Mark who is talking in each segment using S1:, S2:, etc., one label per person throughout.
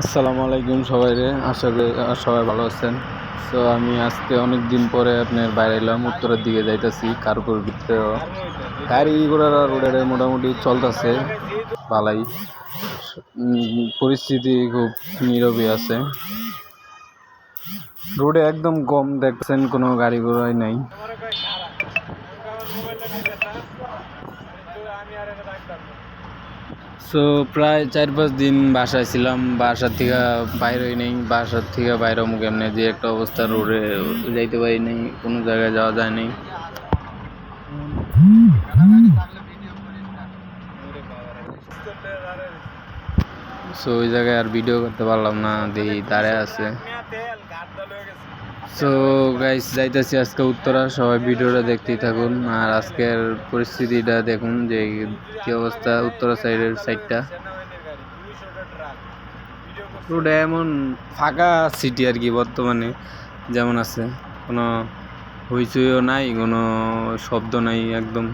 S1: আসসালামু আলাইকুম সবাই রে আশা করি সবাই ভালো আছেন। তো আমি আজকে অনেক দিন পরে আপনার বাইরে এলাম, উত্তরের দিকে যাইতাছি, কারপুর ভিতরে। গাড়ি ঘোড়া রোডে মোটামুটি চলতেছে, ভালাই। পরিস্থিতি খুব নীরবে আছে। রোডে একদম কম দেখছেন কোনো গাড়ি ঘোড়াই নাই। সো প্রায় চার পাঁচ দিন বাসায় ছিলাম। বাসার থেকে বাইর হই নাই। বাসার থেকে বাইরে হব এমনি যে একটা অবস্থা, রোডে যাইতে পারি নাই, কোনো জায়গায় যাওয়া যায় নাই। সো ওই জায়গায় আর ভিডিও করতে পারলাম না, দেখি দাঁড়ায় আছে। সো গাইস যাইতেছি আজকে উত্তরা। সবাই ভিডিওটা দেখতেই থাকুন। আর আজকের পরিস্থিতিটা দেখুন যে কি অবস্থা উত্তরা সাইডের সাইডটা। রোডে এমন ফাঁকা সিটি আর কি বর্তমানে, যেমন আছে। কোনো হইচইও নাই, কোনো শব্দ নাই, একদম।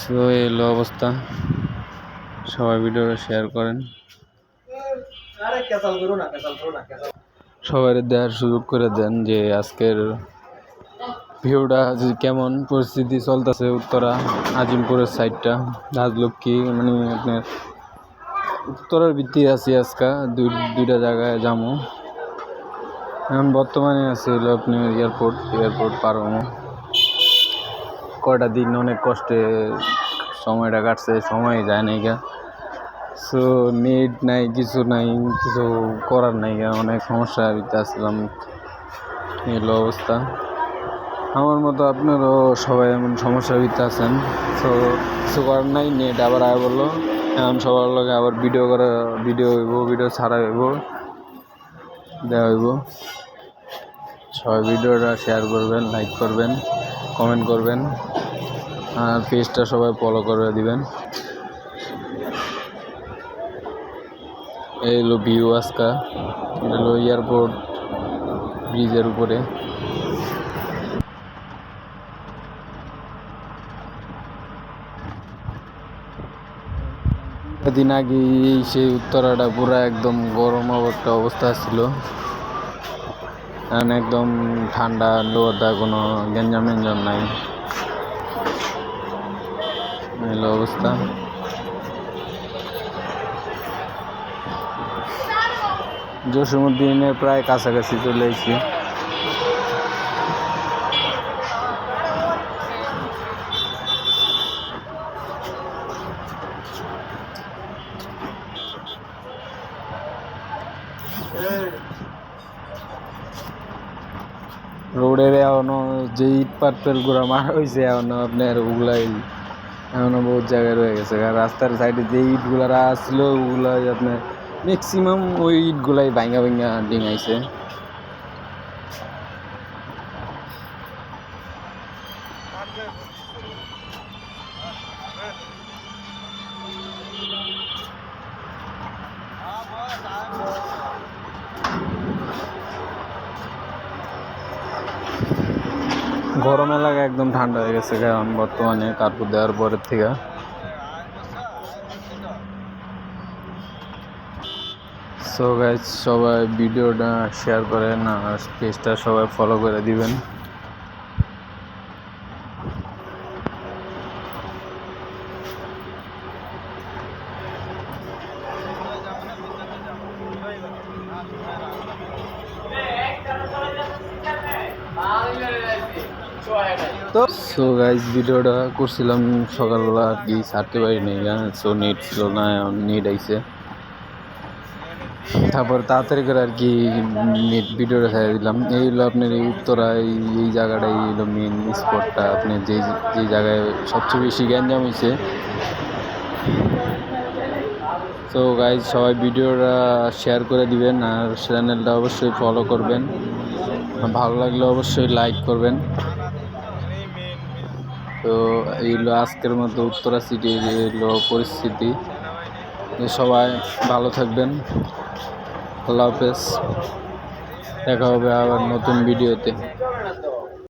S1: সো এই হলো অবস্থা। সবাই ভিডিওটা শেয়ার করেন। সবাই দেওয়ার সুযোগ করে দেন যে আজকের ভিউটা যে কেমন পরিস্থিতি চলতেছে উত্তরা আজিমপুরের সাইডটা রাজলক্ষ্মী মানে আপনার উত্তরার ভিত্তি আছি আজকা দুই দুইটা জায়গায় যাব। এখন বর্তমানে আছে হলো আপনার এয়ারপোর্ট এয়ারপোর্ট পার হব। কয়টা দিন অনেক কষ্টে সময়টা কাটছে সময় যায় নাই গা। সো নেট নাই, কিছু নাই, কিছু করার নাই গা, অনেক সমস্যা আসছিলাম এই অবস্থা। আমার মতো আপনারও সবাই এমন সমস্যার ভিতরে আছেন। তো কিছু করার নাই নেট আবার আয় বলল। এখন সবার লগে আবার ভিডিও করা ভিডিও হইব ভিডিও ছাড়া হইব, দেওয়া হইব। সবাই ভিডিওটা শেয়ার করবেন লাইক করবেন কমেন্ট করবেন, আর পেজটা সবাই ফলো করে দিবেন। এই হলো ভিউ আজকা, এটা হলো এয়ারপোর্ট ব্রিজের উপরে। দিন আগে সেই উত্তরাটা পুরো একদম গরম একটা অবস্থা ছিল। একদম ঠান্ডা লোটা কোনো গেঞ্জাম মেঞ্জাম নাই। এলো অবস্থা। জসীমুদ্দিনের প্রায় কাছাকাছি চলে এসেছি। রোডের এখনও যে ইট পাটপেলগুলা মারা হয়েছে এখনও আপনার ওগুলাই এখনও বহুত জায়গায় রয়ে গেছে। আর রাস্তার সাইডে যে ইটগুলা আসছিল ওগুলাই আপনার ম্যাক্সিমাম ওই ইটগুলাই ভাঙ্গা ভাঙ্গা ডিঙাইছে। গরম এলাকা একদম ঠান্ডা হয়ে গেছে কারণ বর্তমানে কার্পুর দেওয়ার পরের থেকে। সো গাইজ সবাই ভিডিওটা শেয়ার করেন আর পেজটা সবাই ফলো করে দিবেন। তো সো গাইজ ভিডিওটা করছিলাম সকালবেলা আর কি, ছাড়তে পারি নাই সো নেট ছিল না নেট আইছে। তারপর তাড়াতাড়ি করে আর কি নেট ভিডিওটা ছেড়ে দিলাম। এই হলো আপনার এই উত্তরা, এই এই জায়গাটাই হলো মেন স্পটটা আপনি যে যে জায়গায় সবচেয়ে বেশি গ্যাঞ্জাম হয়েছে তো গাইজ সবাই ভিডিওটা শেয়ার করে দিবেন আর চ্যানেলটা অবশ্যই ফলো করবেন। ভালো লাগলে অবশ্যই লাইক করবেন। তো এইগুলো আজকের মধ্যে উত্তরা সিটির এগুলো পরিস্থিতি। সবাই ভালো থাকবেন। আল্লাহ হাফেজ। দেখা হবে আবার নতুন ভিডিওতে